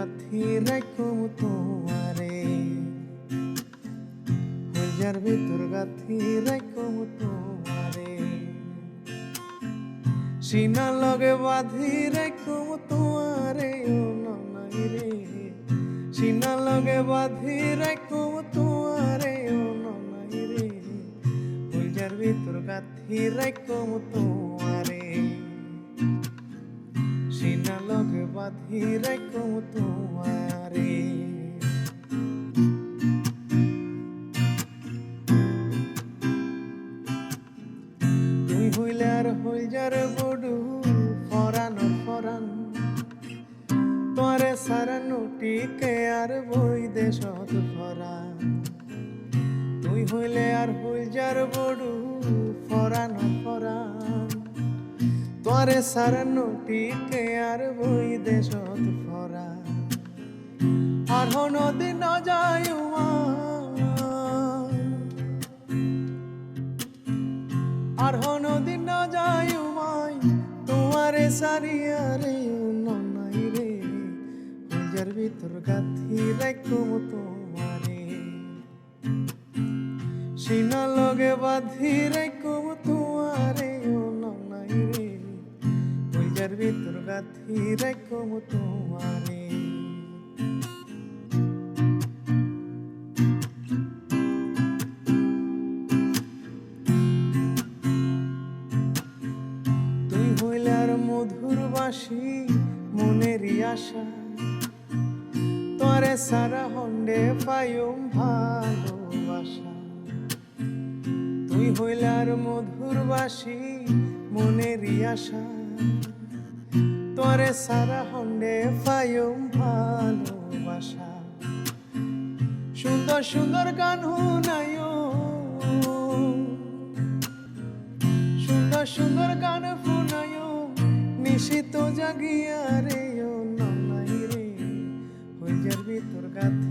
গাথি রাখুম তোমারে। ভিতর তোমারে। সিনা লগে বাঁধি রাখুম তোমারে, ও ননাই রে। সিনা লগে বাঁধি রাখুম তোমারে, ও ননাই রে। হইজার ভিতর তোমারে। বাঁধি রাখুম তোমারে তুই হইলে আর হই যার বডু ফরানোর ফরান। তোরে সারা নুটিকে আর বই দেশত ফরান। তুই হইলে আর হই যার বডু ফরানোর ফরান। তোরে সারা নুটিকে আর বই দেশত ফরান আর নদী না আর নদী না যায় মাই সারিয়া রে ননাই রে। হইজার ভিতর গাথি রাখুম তোমারে। সিনা লগে বাঁধি রাখুম তোমারে। হইজার ভিতর গাথি রাখুম তোমারে। তুই হইলে আর মধুর বাসি মনেরই আশা। তোরে সারা হন্ডে পায়ুম ভালোবাসা। তুই হইলে আর মধুর বাসি মনেরই আশা। তোরে সারা হন্ডে পায়ুম ভালোবাসা। সুন্দর সুন্দর গান হুনায়ো সুন্দর সুন্দর গান শুনায়। নিশিত জাগিয়া রে ও নাই রে। হইজার ভিতর গাথি